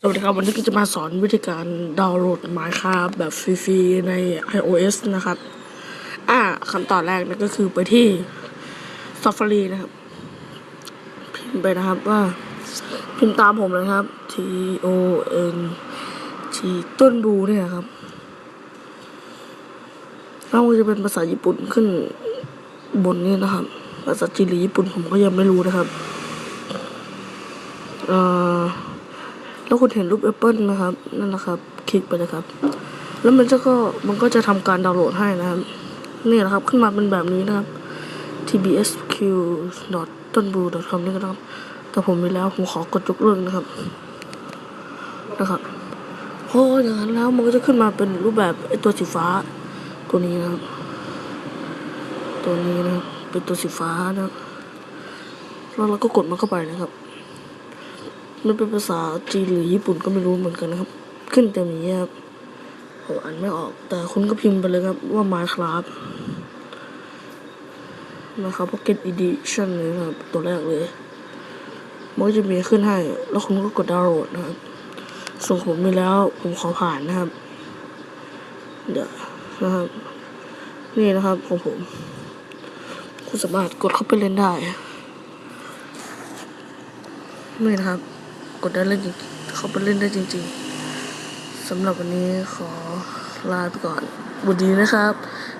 สวัสดีครับ วันนี้ก็จะมาสอนวิธีการดาวน์โหลด Minecraft แบบฟรีๆใน iOS นะครับ อ่าขั้นตอนแรกนั่นก็คือไปที่ Safari นะครับ พิมพ์ไปนะครับว่า พิมพ์ตามผมเลยนะครับ T O N T ต้นบูเนี่ยครับแล้วมันจะเป็นภาษาญี่ปุ่นขึ้นบนนี้นะครับ ภาษาจีนหรือญี่ปุ่นผมก็ยังไม่รู้นะครับ เอ่อ แล้วคุณเห็นรูปแอปเปิลนะครับ นั่นแหละครับ คลิกไปเลยครับ แล้วมันจะก็มันก็จะทำการดาวน์โหลดให้นะครับ นี่แหละครับ ขึ้นมาเป็นแบบนี้นะครับ tbsq ต้นบู com นี่ก็นะครับ แต่ผมมีแล้วผมขอกดยกเลิกนะครับ นะครับพออย่างนั้นแล้วมันก็จะขึ้นมาเป็นรูปแบบไอตัวสีฟ้า ตัวนี้นะครับ ตัวนี้นะครับเป็นตัวสีฟ้านะแล้วเราก็กดมันเข้าไปนะครับ มันเป็นภาษาจีนหรือญี่ปุ่นก็ไม่รู้เหมือนกันนะครับ ขึ้นแต่นี้ครับผมอ่านไม่ออก แต่คุณก็พิมพ์ไปเลยครับว่า Minecraft นะครับ Pocket Edition เลยนะครับ ตัวแรกเลยมันก็จะมีขึ้นให้ แล้วคุณก็กดดาวน์โหลดนะครับ ส่วนผมมีแล้วผมขอผ่านนะครับ เดี๋ยวนะครับ นี่นะครับของผม คุณสามารถกดเข้าไปเล่นได้นี่นะครับ กดได้เล่นจริงเขาไปเล่นได้จริง ๆสำหรับวันนี้ขอลาไปก่อนสวัสดีนะครับ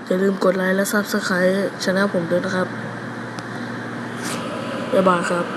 อย่าลืมกดไลค์และซับสไครต์ช่องผมด้วยนะครับบ๊ายบายครับ